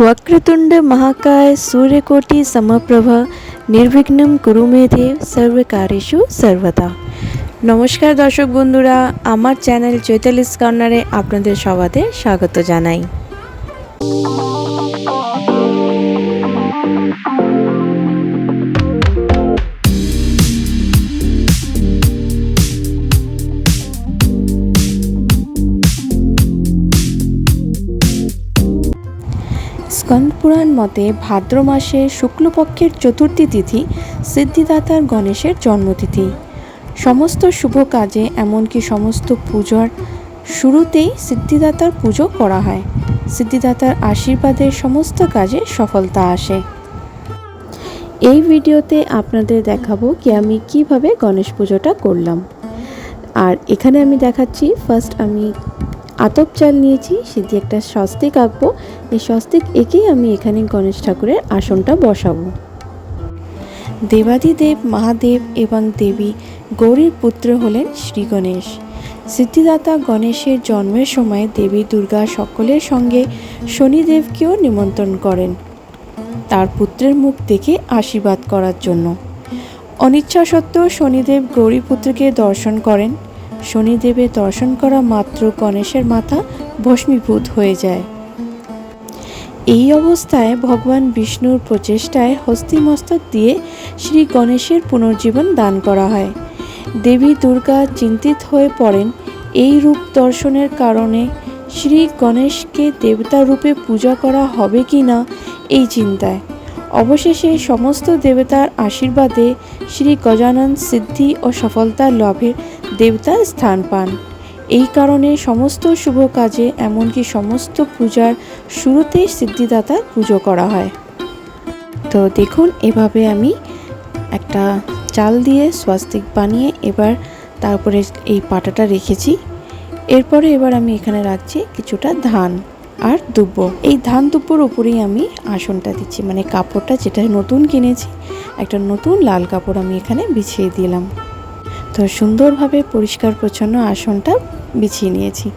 वक्रतुंड महाकाय सूर्यकोटि समप्रभा নির্বিঘ্নম কুরু মে দেব সর্বকারেষু সর্বদা নমস্কার দর্শক বন্ধুরা আমার চ্যানেল চৈতালিস কর্নারে আপনাদের সবাতে স্বাগত জানাই স্কন্দপুরাণ মতে ভাদ্র মাসে শুক্লপক্ষের চতুর্থী তিথি সিদ্ধিদাতার গণেশের জন্মতিথি। সমস্ত শুভ কাজে এমনকি সমস্ত পূজার শুরুতেই সিদ্ধিদাতার পুজো করা হয়। সিদ্ধিদাতার আশীর্বাদে সমস্ত কাজে সফলতা আসে। এই ভিডিওতে আপনাদের দেখাবো কি আমি কীভাবে গণেশ পুজোটা করলাম। আর এখানে আমি দেখাচ্ছি ফার্স্ট আমি আতপ চাল নিয়েছি, সে দিয়ে একটা স্বস্তিক আঁকবো। এই স্বস্তিক এঁকেই আমি এখানে গণেশ ঠাকুরের আসনটা বসাবো। দেবাদিদেব মহাদেব এবং দেবী গৌরীর পুত্র হলেন শ্রী গণেশ। সিদ্ধিদাতা গণেশের জন্মের সময় দেবী দুর্গা সকলের সঙ্গে শনিদেবকেও নিমন্ত্রণ করেন তার পুত্রের মুখ দেখে আশীর্বাদ করার জন্য। অনিচ্ছা সত্ত্বেও শনিদেব গৌরীপুত্রকে দর্শন করেন। শনিদেবের দর্শন করা মাত্র গণেশের মাথা ভস্মীভূত হয়ে যায়। এই অবস্থায় ভগবান বিষ্ণুর প্রচেষ্টায় হস্তিমস্তক দিয়ে শ্রী গণেশের পুনর্জীবন দান করা হয়। দেবী দুর্গা চিন্তিত হয়ে পড়েন এই রূপ দর্শনের কারণে। শ্রী গণেশকে দেবতা রূপে পূজা করা হবে কি না এই চিন্তায় অবশেষে সমস্ত দেবতার আশীর্বাদে শ্রী গজানন সিদ্ধি ও সফলতার লাভের দেবতার স্থান পান। এই কারণে সমস্ত শুভ কাজে এমনকি সমস্ত পূজার শুরুতেই সিদ্ধিদাতার পুজো করা হয়। তো দেখুন, এভাবে আমি একটা চাল দিয়ে স্বাস্তিক বানিয়ে এবার তারপরে এই পাটাটা রেখেছি। এরপরে এবার আমি এখানে রাখছি কিছুটা ধান। আর দুব্বো। এই ধান দুব্বোর উপরেই আমি আসনটা দিচ্ছি। মানে কাপড়টা যেটা নতুন কিনেছি, একটা নতুন লাল কাপড় আমি এখানে বিছিয়ে দিলাম। তো সুন্দরভাবে পরিষ্কার পরিচ্ছন্ন আসনটা বিছিয়ে নিয়েছি।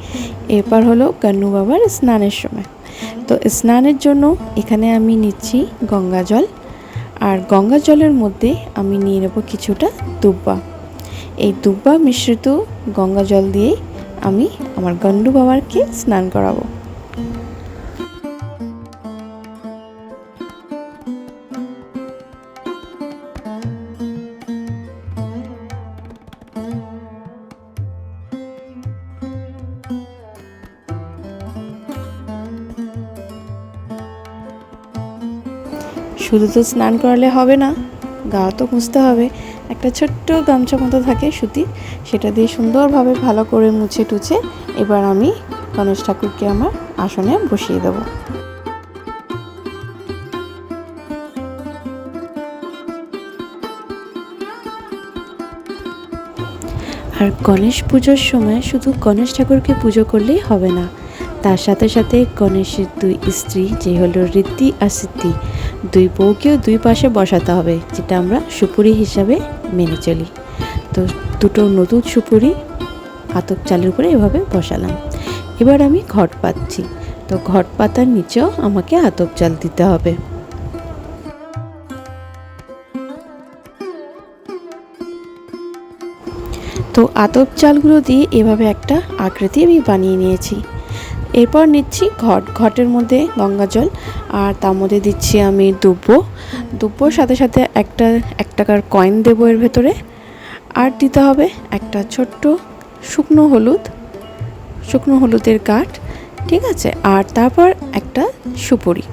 এরপর হলো কান্নু বাবার স্নানের সময়। তো স্নানের জন্য এখানে আমি নিচ্ছি গঙ্গা জল। আর গঙ্গা জলের মধ্যে আমি নিয়ে নেব কিছুটা দুব্বা। এই দুব্বা মিশ্রিত গঙ্গা জল দিয়েই আমি আমার গন্ডু বাবারকে স্নান করাবো। শুধু তো স্নান করালে হবে না। গা তো মুছতে হবে। একটা ছোট্ট গামছা মতো থাকে সুতি সেটা দিয়ে সুন্দরভাবে ভালো করে মুছে টুছে এবার আমি গণেশ ঠাকুরকে আমার আসনে বসিয়ে দেবো। আর গণেশ পুজোর সময় শুধু গণেশ ঠাকুরকে পুজো করলেই হবে না। তার সাথে সাথে গণেশের দুই স্ত্রী, যে হলো ঋদ্ধি আর সিদ্ধি দুই বউকেও দুই পাশে বসাতে হবে, যেটা আমরা সুপুরি হিসাবে মেনে চলি। তো দুটো নতুন সুপুরি আতপ চালের উপরে এভাবে বসালাম। এবার আমি ঘট পাচ্ছি তো ঘট পাতার নিচেও আমাকে আতপ চাল দিতে হবে। তো আতপ চালগুলো দিয়ে এভাবে একটা আকৃতি আমি বানিয়ে নিয়েছি। এরপর নিচ্ছি ঘট, ঘটের মধ্যে গঙ্গা জল, আর তার মধ্যে দিচ্ছি আমি দুব্ব। দুব্বর সাথে সাথে একটা, এক টাকার কয়েন দেবো এর ভেতরে। আর দিতে হবে একটা ছোট্ট শুকনো হলুদ, শুকনো হলুদের কাঠ, ঠিক আছে? আর তারপর একটা সুপুরি।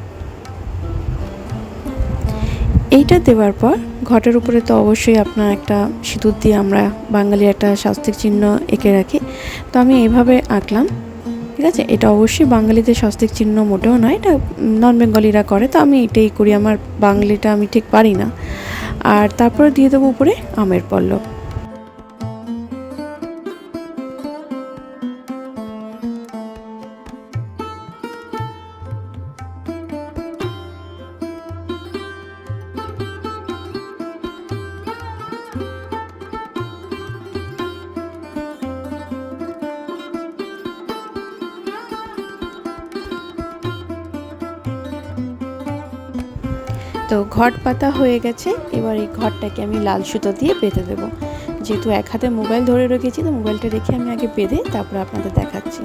এইটা দেওয়ার পর ঘটের উপরে তো অবশ্যই আপনার একটা সিঁদুর দিয়ে আমরা বাঙালির একটা স্বাস্থ্যিক চিহ্ন এঁকে রাখি। তো আমি এইভাবে আঁকলাম। ঠিক আছে? এটা অবশ্যই বাঙালিদের স্বস্তিক চিহ্ন মোটেও নয়। এটা নন বেঙ্গলিরা করে, তো আমি এটাই করি। আমার বাঙালিটা আমি ঠিক পারি না। আর তারপরে দিয়ে দেবো উপরে আমের পল্লব। তো ঘট পাতা হয়ে গেছে। এবার এই ঘরটাকে আমি লাল সুতো দিয়ে বেঁধে দেবো। যেহেতু এক হাতে মোবাইল ধরে রেখেছি, তো মোবাইলটা রেখে আমি আগে বেঁধে তারপর আপনাদের দেখাচ্ছি।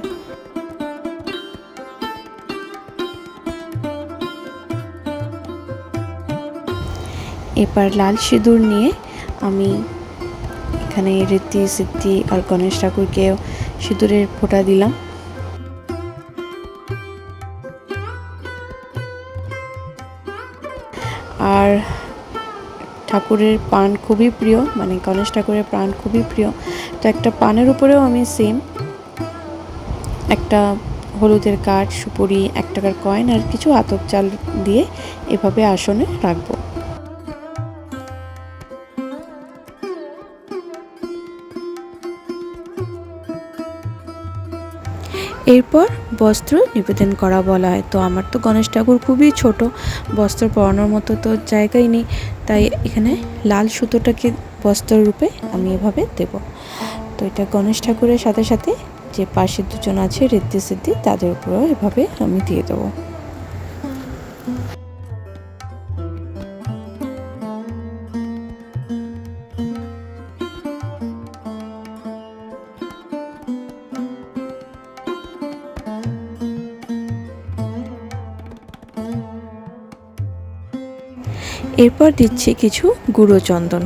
এবার লাল সিঁদুর নিয়ে আমি এখানে রীতি সিদ্ধি আর গণেশ ঠাকুরকেও সিঁদুরের ফোঁটা দিলাম। আর ঠাকুরের পান খুবই প্রিয় মানে গণেশ ঠাকুরের প্রাণ খুবই প্রিয়। তো একটা পানের উপরেও আমি সেম একটা হলুদের কাঠ, সুপুরি, এক টাকার কয়েন আর কিছু আতপ চাল দিয়ে এভাবে আসনে রাখব। এরপর বস্ত্র নিবেদন করা বলা হয়। তো আমার তো গণেশ ঠাকুর খুবই ছোট। বস্ত্র পরানোর মতো তো জায়গাই নেই। তাই এখানে লাল সুতোটাকে বস্ত্র রূপে আমি এভাবে দেব। তো এটা গণেশ ঠাকুরের সাথে সাথে যে পাশে দুজন আছে ঋদ্ধি সিদ্ধি তাদের উপরেও এভাবে আমি দিয়ে দেবো। এরপর দিচ্ছি কিছু গুঁড়ো চন্দন।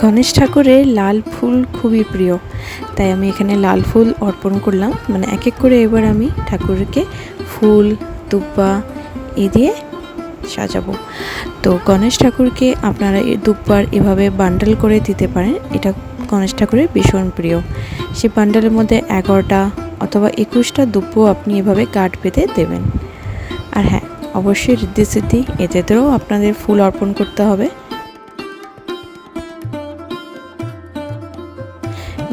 গণেশ ঠাকুরের লাল ফুল খুবই প্রিয়, তাই আমি এখানে লাল ফুল অর্পণ করলাম। মানে এক এক করে এবার আমি ঠাকুরকে ফুল, দুব্বা এ দিয়ে সাজাবো। তো গণেশ ঠাকুরকে আপনারা দুব্বার এভাবে বান্ডেল করে দিতে পারেন, এটা গণেশ ঠাকুরের ভীষণ প্রিয়। সেই বান্ডেলের মধ্যে এগারোটা অথবা একুশটা দুব্ব আপনি এভাবে গাঢ় বেঁধে দেবেন। আর হ্যাঁ অবশ্যই ঋদ্ধি সিদ্ধি এদেরও আপনাদের ফুল অর্পণ করতে হবে।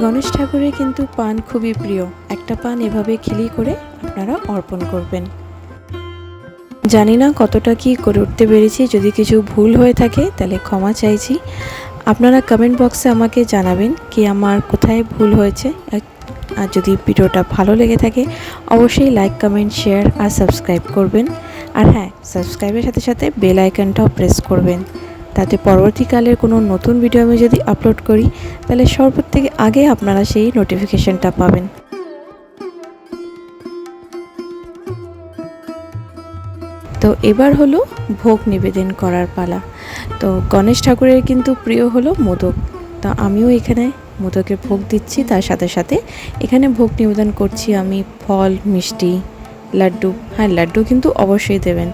গণেশ ঠাকুরের কিন্তু পান খুবই প্রিয়। একটা পান এভাবে খিলি করে আপনারা অর্পণ করবেন। জানি না কতটা কি করে উঠতে পেরেছি, যদি কিছু ভুল হয়ে থাকে তাহলে ক্ষমা চাইছি। আপনারা কমেন্ট বক্সে আমাকে জানাবেন কি আমার কোথায় ভুল হয়েছে। আর যদি ভিডিওটা ভালো লেগে থাকে, অবশ্যই লাইক কমেন্ট শেয়ার আর সাবস্ক্রাইব করবেন। আর হ্যাঁ সাবস্ক্রাইবের সাথে সাথে বেল আইকনটাও প্রেস করবেন। তাতে পরবর্তীকালের কোনো নতুন ভিডিও আমি যদি আপলোড করি, তাহলে সর্বর থেকে আগে আপনারা সেই নোটিফিকেশনটা পাবেন। তো এবার হলো ভোগ নিবেদন করার পালা। তো গণেশ ঠাকুরের কিন্তু প্রিয় হলো মোদক। তা আমিও এখানে মোদকের ভোগ দিচ্ছি, তার সাথে সাথে এখানে ভোগ নিবেদন করছি আমি ফল, মিষ্টি, লাড্ডু। হ্যাঁ লাড্ডু কিন্তু অবশ্যই দেবেন।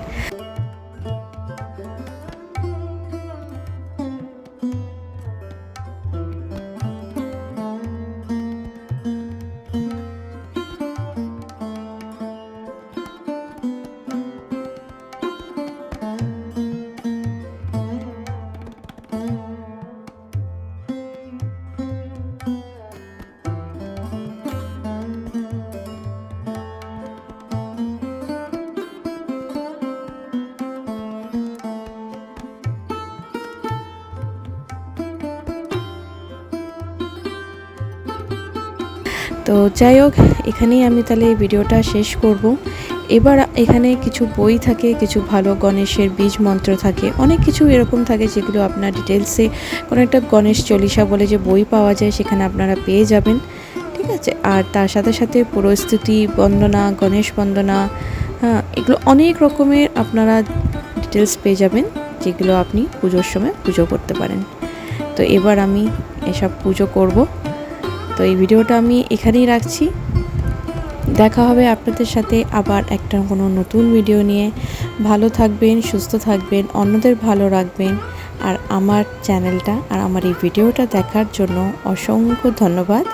তো যাই হোক, এখানেই আমি তাহলে এই ভিডিওটা শেষ করব। এবার এখানে কিছু বই থাকে, কিছু ভালো গণেশের বীজ মন্ত্র থাকে, অনেক কিছু এরকম থাকে যেগুলো আপনার ডিটেলসে কোনো একটা গণেশ চল্লিশা বলে যে বই পাওয়া যায় সেখানে আপনারা পেয়ে যাবেন, ঠিক আছে? আর তার সাথে সাথে পরিস্থিতি বন্দনা, গণেশ বন্দনা হ্যাঁ এগুলো অনেক রকমের আপনারা ডিটেলস পেয়ে যাবেন, যেগুলো আপনি পুজোর সময় পুজো করতে পারেন। তো এবার আমি এসব পুজো করব। তো এই ভিডিওটা আমি এখানেই রাখছি। দেখা হবে আপনাদের সাথে আবার একটা কোনো নতুন ভিডিও নিয়ে। ভালো থাকবেন, সুস্থ থাকবেন, অন্যদের ভালো রাখবেন। আর আমার চ্যানেলটা আর আমার এই ভিডিওটা দেখার জন্য অসংখ্য ধন্যবাদ।